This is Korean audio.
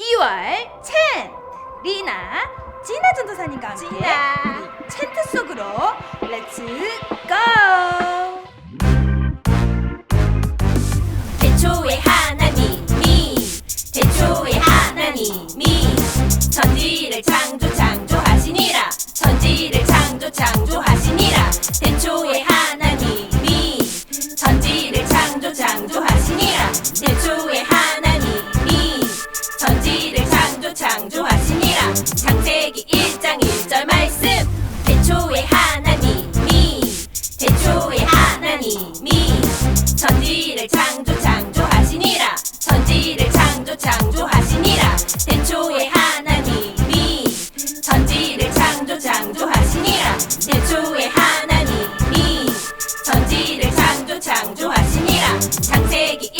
2월 첸 리나 진아 전도사님과 함께. 우리 챈트 속으로 렛츠 고! 태초의 하나님이 태초의 하나님이 천지를 창조 창 기도하시니라 창세기 1장 1절 말씀. 대초에 하나님이 대초에 하나님이 천지를 창조 창조하시니라. 천지를 창조 창조하시니라. 대초에 하나님이 천지를 창조 창조하시니라. 대초에 하나님이 천지를 창조 창조하시니라. 창세기